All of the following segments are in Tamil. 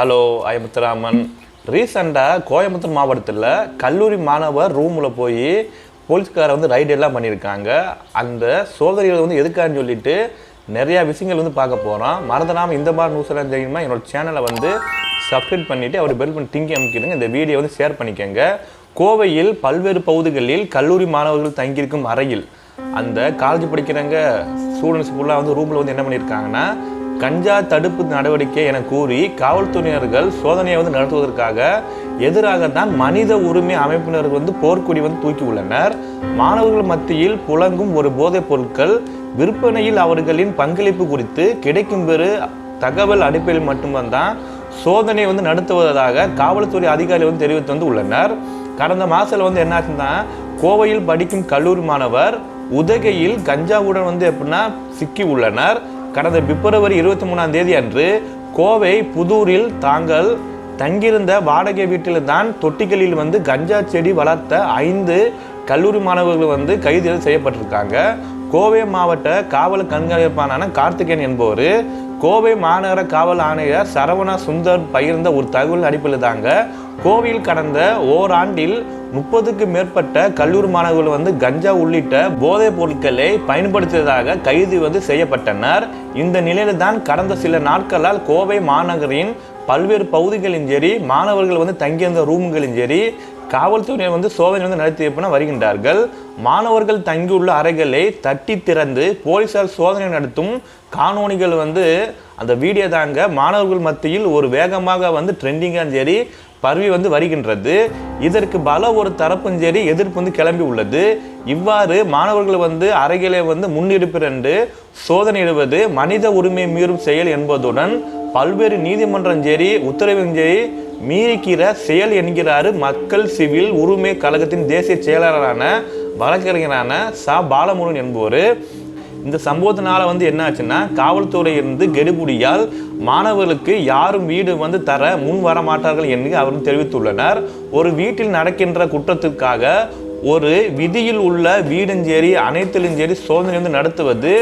ஹலோ ஐமுத்துராமன் ரீசெண்டாக கோயம்புத்தூர் மாவட்டத்தில் கல்லூரி மாணவர் ரூமில் போய் போலீஸ்காரை வந்து ரைடு எல்லாம் பண்ணியிருக்காங்க அந்த சோதனைகள் வந்து எதுக்கான்னு சொல்லிட்டு நிறையா விஷயங்கள் வந்து பார்க்க போகிறோம் மறந்துடாமல் இந்த மாதிரி நியூஸ் எல்லாம் தெரியுமா? என்னோட சேனலை வந்து சப்ஸ்கிரைப் பண்ணிவிட்டு அவர் பெல் பண்ணி திங்கி அமைக்கிடுங்க. இந்த வீடியோ வந்து ஷேர் பண்ணிக்கோங்க. கோவையில் பல்வேறு பகுதிகளில் கல்லூரி மாணவர்கள் தங்கியிருக்கும் அறையில் அந்த காலேஜ் படிக்கிறவங்க ஸ்டூடெண்ட்ஸ் ஃபுல்லாக வந்து ரூமில் வந்து என்ன பண்ணியிருக்காங்கன்னா கஞ்சா தடுப்பு நடவடிக்கை என கூறி காவல்துறையினர்கள் சோதனையை வந்து நடத்துவதற்காக எதிராக தான் மனித உரிமை அமைப்பினர்கள் வந்து போர்க்குடி வந்து தூக்கி உள்ளனர். மாணவர்கள் மத்தியில் புழங்கும் ஒரு போதைப் பொருட்கள் விற்பனையில் அவர்களின் பங்களிப்பு குறித்து கிடைக்கும் பெறு தகவல் அடிப்படையில் மட்டும்தான் சோதனை வந்து நடத்துவதாக காவல்துறை அதிகாரிகள் வந்து தெரிவித்து வந்து உள்ளனர். கடந்த மாதத்தில் வந்து என்னாச்சுன்னா கோவையில் படிக்கும் கல்லூரி மாணவர் உதகையில் கஞ்சாவுடன் வந்து எப்படின்னா சிக்கி உள்ளனர். கடந்த பிப்ரவரி இருபத்தி மூணாம் தேதி அன்று கோவை புதூரில் தாங்கள் தங்கியிருந்த வாடகை வீட்டில் தான் தொட்டிகளில் வந்து கஞ்சா செடி வளர்த்த ஐந்து கல்லூரி மாணவர்கள் வந்து கைது செய்யப்பட்டிருக்காங்க. கோவை மாவட்ட காவல் கண்காணிப்பான கார்த்திகேயன் என்பவர் கோவை மாநகர காவல் ஆணையர் சரவணா சுந்தர் பகிர்ந்த ஒரு தகவல் அடிப்படையில் தாங்க கோவையில் கடந்த ஓராண்டில் முப்பதுக்கு மேற்பட்ட கல்லூரி மாணவர்கள் வந்து கஞ்சா உள்ளிட்ட போதைப் பொருட்களை பயன்படுத்தியதாக கைது வந்து செய்யப்பட்டனர். இந்த நிலையில தான் கடந்த சில நாட்களால் கோவை மாநகரின் பல்வேறு பகுதிகளின் சரி மாணவர்கள் வந்து தங்கியிருந்த ரூம்களின் சரி காவல்துறையினர் வந்து சோதனை வந்து நடத்தி வருகின்றார்கள். மாணவர்கள் தங்கியுள்ள அறைகளை தட்டி திறந்து போலீசார் சோதனை நடத்தும் காணொணிகள் வந்து அந்த வீடியோ தாங்க மாணவர்கள் மத்தியில் ஒரு வேகமாக வந்து ட்ரெண்டிங்காக சரி பரவி வந்து வருகின்றது. இதற்கு பல ஒரு தரப்பும் சரி எதிர்ப்பு வந்து கிளம்பி உள்ளது இவ்வாறு மாணவர்கள் வந்து அறைகளை வந்து முன்னெடுப்பிரண்டு சோதனையிடுவது மனித உரிமை மீறும் செயல் என்பதுடன் பல்வேறு நீதிமன்றம் சரி உத்தரவின் சரி மீறிக்கிற செயல் என்கிறார் மக்கள் சிவில் உரிமை கழகத்தின் தேசிய செயலாளரான வழக்கறிஞரான சா. பாலமுருகன் என்பவர். இந்த சம்பவத்தினால வந்து என்ன ஆச்சுன்னா காவல்துறை இருந்து கெடுபுடியால் மாணவர்களுக்கு யாரும் வீடு வந்து தர முன் வர மாட்டார்கள் என்று அவர் தெரிவித்துள்ளனர். ஒரு வீட்டில் நடக்கின்ற குற்றத்திற்காக ஒரு விதியில் உள்ள வீடும் சரி அனைத்திலும் சரி சோதனை வந்து நடத்துவது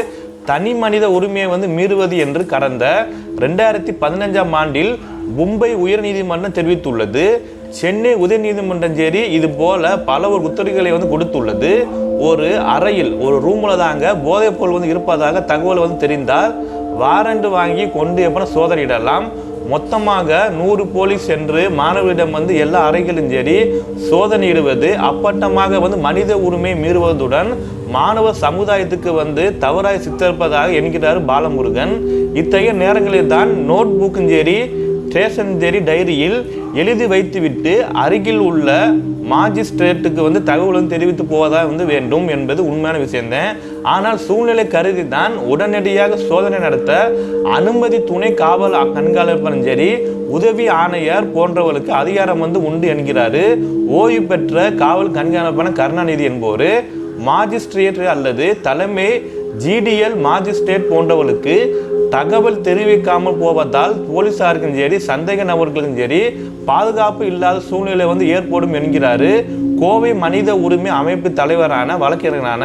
தனி மனித உரிமையை வந்து மீறுவது என்று கடந்த ரெண்டாயிரத்தி பதினஞ்சாம் ஆண்டில் மும்பை உயர்நீதிமன்றம் தெரிவித்துள்ளது. சென்னை உயர்நீதிமன்றம் சரி இது போல பல ஒரு உத்தரவுகளை வந்து கொடுத்துள்ளது. ஒரு அறையில் ஒரு ரூமில் தாங்க போதைப்பொருள் வந்து இருப்பதாக தகவல் வந்து தெரிந்தால் வாரண்டு வாங்கி கொண்டு எப்போ சோதனையிடலாம். மொத்தமாக நூறு போலீஸ் என்று மாணவர்களிடம் வந்து எல்லா அறைகளும் சரி சோதனையிடுவது அப்பட்டமாக வந்து மனித உரிமை மீறுவதுடன் மாணவ சமுதாயத்துக்கு வந்து தவறாய் சித்தரிப்பதாக என்கிறார் பாலமுருகன். இத்தகைய நேரங்களில் தான் நோட் புக்கும் சரி ஸ்டேஷன் சரி டைரியில் எழுதி வைத்துவிட்டு அருகில் உள்ள மாஜிஸ்ட்ரேட்டுக்கு வந்து தகவலும் தெரிவித்து போவதாக வந்து வேண்டும் என்பது உண்மையான விஷயம்தான். ஆனால் சூழ்நிலை கருதி தான் உடனடியாக சோதனை நடத்த அனுமதி துணை காவல் கண்காணிப்பரும் சரி உதவி ஆணையர் போன்றவர்களுக்கு அதிகாரம் வந்து உண்டு என்கிறாரு. ஓய்வு பெற்ற காவல் கண்காணிப்பான கருணாநிதி என்பவர் மாஜிஸ்ட்ரேட் அல்லது தலைமை ஜிடிஎல் மாஜிஸ்ட்ரேட் போன்றவர்களுக்கு தகவல் தெரிவிக்காமல் போவதால் போலீசாருக்கும் சரி சந்தேக நபர்களுக்கும் சரி பாதுகாப்பு இல்லாத சூழ்நிலை வந்து ஏற்படும் என்கிறாரு கோவை மனித உரிமை அமைப்பு தலைவரான வழக்கறிஞரான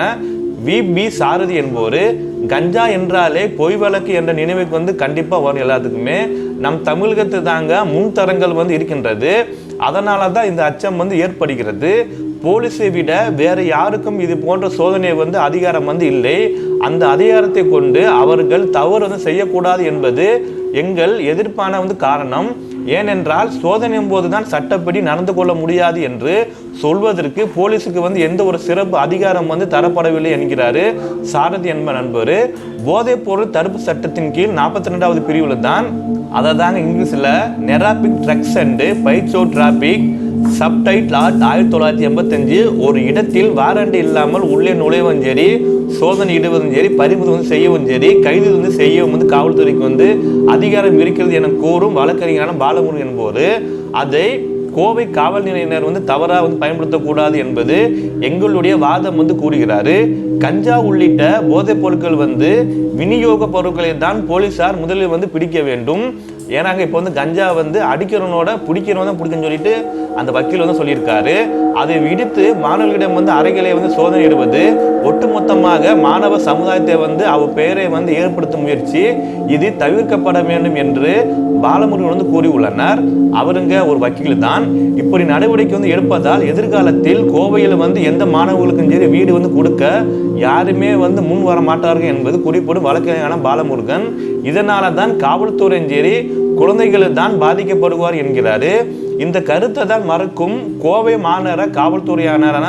வி. பி. சாரதி என்பவர். கஞ்சா என்றாலே பொய் வழக்கு என்ற நினைவுக்கு வந்து கண்டிப்பாக வரும் எல்லாத்துக்குமே. நம் தமிழகத்து தாங்க முன்தரங்கள் வந்து இருக்கின்றது. அதனால தான் இந்த அச்சம் வந்து ஏற்படுகிறது. போலீஸை விட வேறு யாருக்கும் இது போன்ற சோதனை வந்து அதிகாரம் வந்து இல்லை. அந்த அதிகாரத்தை கொண்டு அவர்கள் தவறு வந்து செய்யக்கூடாது என்பது எங்கள் எதிர்ப்பான வந்து காரணம். ஏனென்றால் சோதனையின் போது தான் சட்டப்படி நடந்து கொள்ள முடியாது என்று சொல்வதற்கு போலீஸுக்கு வந்து எந்த ஒரு சிறப்பு அதிகாரம் வந்து தரப்படவில்லை என்கிறாரு சாரதி என்ப நண்பர். போதைப் பொருள் தடுப்பு சட்டத்தின் கீழ் நாற்பத்தி ரெண்டாவது பிரிவில் தான் அதை தாங்க இங்கிலீஷில் narcotic drugs and psychotropic substances act ஆயிரத்தி தொள்ளாயிரத்தி எண்பத்தஞ்சு ஒரு இடத்தில் வாரண்டி இல்லாமல் உள்ளே நுழைவும் சரி சோதனை இடுவதும் சரி பறிமுதல் வந்து செய்யவும் சரி கைது வந்து செய்யவும் வந்து காவல்துறைக்கு வந்து அதிகாரம் இருக்கிறது என கூறும் வழக்கறிஞரான பாலமுருகன் என்போது அதை கோவை காவல் நிலையினர் வந்து தவறாக வந்து பயன்படுத்தக்கூடாது என்பது எங்களுடைய வாதம் வந்து கூறுகிறாரு. கஞ்சா உள்ளிட்ட போதைப் பொருட்கள் வந்து விநியோக பொருட்களை தான் போலீசார் முதலில் வந்து பிடிக்க வேண்டும். ஏன்னாங்க இப்போ வந்து கஞ்சா வந்து அடிக்கிறவனோட பிடிக்கிறவன் தான் பிடிக்குன்னு சொல்லிட்டு அந்த வக்கீல் வந்து சொல்லியிருக்காரு. அதை விடுத்து மாணவர்களிடம் வந்து அறைகளை வந்து சோதனையிடுவது ஒட்டுமொத்தமாக மாணவ சமுதாயத்தை வந்து அவ பெயரை வந்து ஏற்படுத்தும் முயற்சி இது தவிர்க்கப்பட வேண்டும் என்று பாலமுருகன் வந்து கூறியுள்ளனர். அவருங்க ஒரு வக்கீல் தான். இப்படி நடவடிக்கை வந்து எடுப்பதால் எதிர்காலத்தில் கோவையில் வந்து எந்த மாணவர்களுக்கும் சரி வீடு வந்து கொடுக்க யாருமே வந்து முன் வர மாட்டார்கள் என்பது குறிப்பிடும் வழக்கறிஞரான பாலமுருகன். இதனால தான் காவல்துறையும் சரி குழந்தைகள் தான் பாதிக்கப்படுவார் என்கிறாரு. இந்த கருத்தை தான் மறுக்கும் கோவை மாநகர காவல்துறையானரான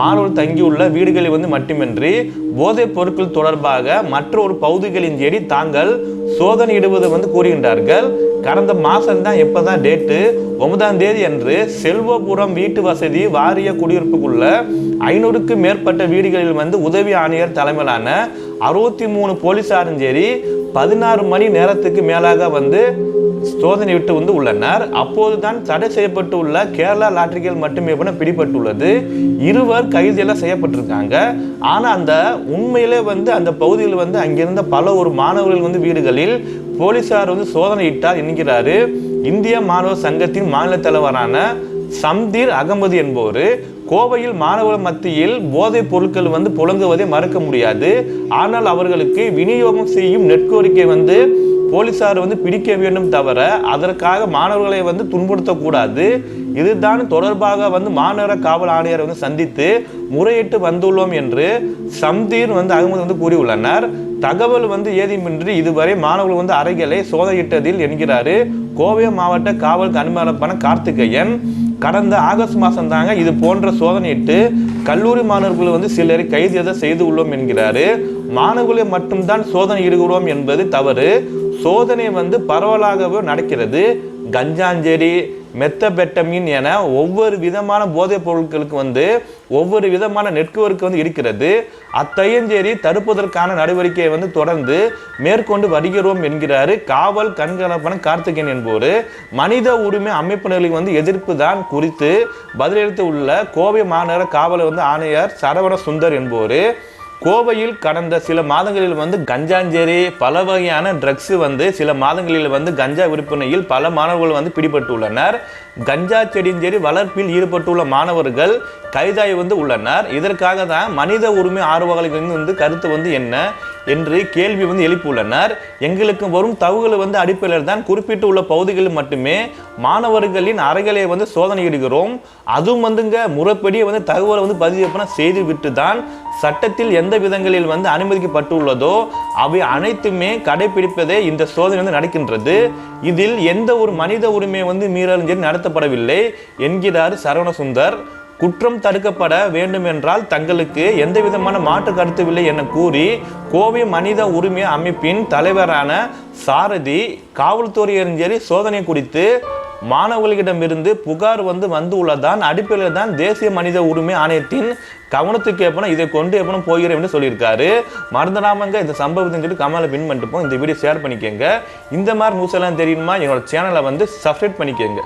மாணவர் தங்கியுள்ள வீடுகளில் வந்து மட்டுமின்றி போதைப் பொருட்கள் தொடர்பாக மற்ற ஒரு பகுதிகளின் தேடி தாங்கள் சோதனையிடுவது வந்து கூறுகின்றார்கள். கடந்த மாதம்தான் எப்போ தான் டேட்டு ஒன்பதாம் தேதி அன்று செல்வபுரம் வீட்டு வசதி வாரிய குடியிருப்புக்குள்ள ஐநூறுக்கும் மேற்பட்ட வீடுகளில் வந்து உதவி ஆணையர் தலைமையிலான அறுபத்தி மூணு போலீஸாரும் சரி பதினாறு மணி நேரத்துக்கு மேலாக வந்து சோதனை விட்டு வந்து உள்ளனர். அப்போது தான் தடை செய்யப்பட்டு உள்ள கேரளா லாட்டரிகள் மட்டுமே பண்ண பிடிபட்டுள்ளது. இருவர் கைதியெல்லாம் செய்யப்பட்டிருக்காங்க. ஆனால் அந்த உண்மையிலே வந்து அந்த பகுதியில் வந்து அங்கிருந்த பல ஒரு மாணவர்கள் வந்து வீடுகளில் போலீசார் வந்து சோதனையிட்டார் என்கிறாரு இந்திய மாணவர் சங்கத்தின் மாநில தலைவரான சம்தீர் அகமது என்பவர் கோவையில் மாணவர் மத்தியில் போதைப் பொருட்கள் வந்து புழங்குவதை மறக்க முடியாது. ஆனால் அவர்களுக்கு விநியோகம் செய்யும் நெட்கோரிக்கை வந்து போலீசார் வந்து பிடிக்க வேண்டும் தவிர அதற்காக மாணவர்களை வந்து துன்புறுத்தக்கூடாது. இதுதான் தொடர்பாக வந்து மாநகர காவல் ஆணையரை வந்து சந்தித்து முறையிட்டு வந்துள்ளோம் என்று சம்தீர் வந்து அகமது வந்து கூறியுள்ளனர். தகவல் வந்து ஏதுமின்றி இதுவரை மாணவர்கள் வந்து அறைகளை சோதனையிட்டதில் என்கிறாரு. கோவை மாவட்ட காவல் கண்காணிப்பான கார்த்திகேயன் கடந்த ஆகஸ்ட் மாதம் தாங்க இது போன்ற சோதனையிட்டு கல்லூரி மாணவர்கள் வந்து சிலரை கைது எதை செய்து உள்ளோம் என்கிறாரு. மாணவர்களை மட்டும்தான் சோதனை இடுகிறோம் என்பது தவறு. சோதனை வந்து பரவலாகவே நடக்கிறது. கஞ்சாஞ்சேரி மெத்தபெட்டமின் என ஒவ்வொரு விதமான போதைப் பொருட்களுக்கு வந்து ஒவ்வொரு விதமான நெட்வொர்க் வந்து இருக்கிறது. அத்தையஞ்சேரி தடுப்பதற்கான நடவடிக்கையை வந்து தொடர்ந்து மேற்கொண்டு வருகிறோம் என்கிறார் காவல் கண்காணிப்பான கார்த்திகேயன் என்பவர். மனித உரிமை அமைப்பினர்களுக்கு வந்து எதிர்ப்பு தான் குறித்து பதிலளித்து உள்ள கோவை மாநகர காவல் வந்து ஆணையர் சரவண சுந்தர் என்பவர். கோவையில் கடந்த சில மாதங்களில் வந்து கஞ்சாஞ்சேரி பல வகையான ட்ரக்ஸ் வந்து சில மாதங்களில் வந்து கஞ்சா விற்பனையில் பல மாணவர்கள் வந்து பிடிபட்டுள்ளனர். கஞ்சா செடிஞ்சேரி வளர்ப்பில் ஈடுபட்டுள்ள மாணவர்கள் கைதாகி வந்து உள்ளனர். இதற்காக தான் மனித உரிமை ஆர்வலர்கள் வந்து கருத்து வந்து என்ன? என்று கேள்வி வந்து எழுப்பியுள்ளனர். எங்களுக்கு வரும் தகவல்கள் வந்து அடிப்படையில் தான் குறிப்பிட்டு உள்ள பகுதிகளில் மட்டுமே மாணவர்களின் அறைகளை வந்து சோதனை இடுகிறோம் அதுவும் வந்துங்க முறைப்படியே வந்து தகவலை வந்து பதிவு பண்ண செய்து விட்டு தான் சட்டத்தில் எந்த விதங்களில் வந்து அனுமதிக்கப்பட்டுள்ளதோ அவை அனைத்துமே கடைபிடிப்பதே இந்த சோதனை வந்து நடக்கின்றது. இதில் எந்த ஒரு மனித உரிமை வந்து மீறலும் நடத்தப்படவில்லை என்கிறார் சரவணசுந்தர். குற்றம் தடுக்கப்பட வேண்டும் என்றால் தங்களுக்கு எந்த விதமான மாற்று கருத்துவில்லை என கூறி கோவை மனித உரிமை அமைப்பின் தலைவரான சாரதி காவல்துறை சரி சோதனை குறித்து மாணவர்களிடமிருந்து புகார் வந்து வந்து உள்ளதான் அடிப்படையில் தான் தேசிய மனித உரிமை ஆணையத்தின் கவனத்துக்கு எப்பனா இதை கொண்டு எப்பனும் போகிறேன் என்று சொல்லியிருக்காரு. மறந்துடாமங்க இந்த சம்பவத்தின் சொல்லி கமலை பின் பண்ணிட்டு இந்த வீடியோ ஷேர் பண்ணிக்கோங்க. இந்த மாதிரி நியூஸ் எல்லாம் தெரியுமா? என்னோட சேனலை வந்து சப்ஸ்கிரைப் பண்ணிக்கோங்க.